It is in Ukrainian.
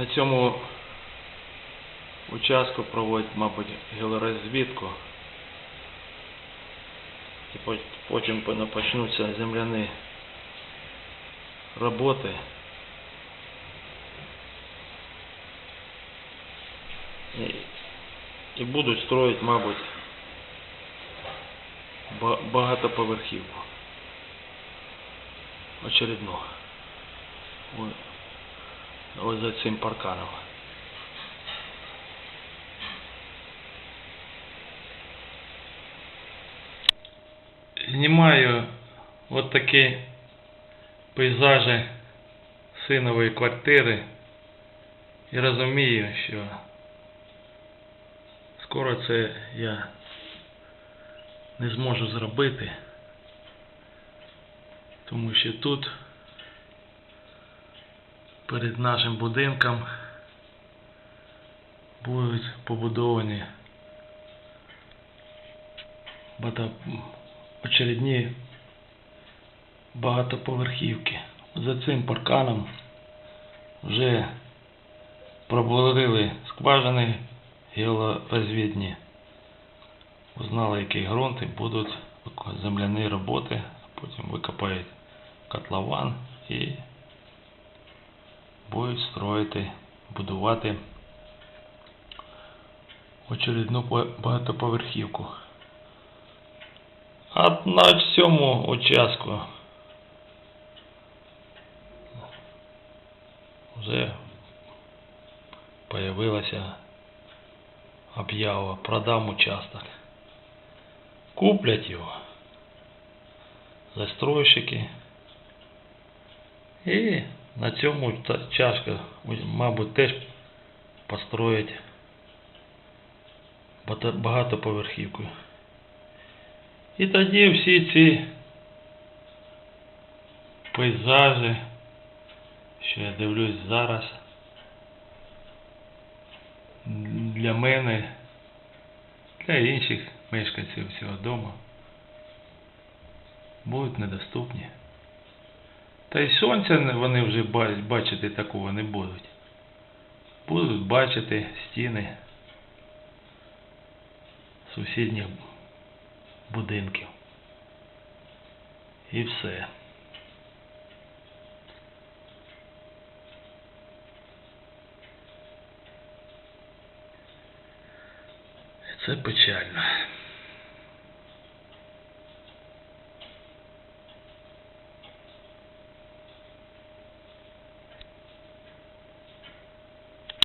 На цьому участку проводять, мабуть, геолорозвідку. І по- потім по- почнуться земляні роботи. І, і будуть строїти, мабуть, багатоповерхівку. Очередну. Ось, ось за цим парканом. Знімаю от такі пейзажі синової квартири і розумію, що скоро це я не зможу зробити, тому що тут перед нашим будинком будуть побудовані очередні багатоповерхівки. За цим парканом вже пробурили скважини геолорозвідні. Узнали, який ґрунт і будуть земляні роботи, потім викопають котлован і будуть строїти, будувати очередну багатоповерхівку. А на цьому участку вже появилася об'ява продам участок. Куплять його застройщики. І на цьому чашка, мабуть, теж построять бата- багатоповерхівку. І тоді всі ці пейзажі, що я дивлюсь зараз, для мене, для інших мешканців цього дому будуть недоступні. Та й сонця вони вже ба- бачити такого не будуть. Будуть бачити стіни сусідніх будинків. І все. Це печально.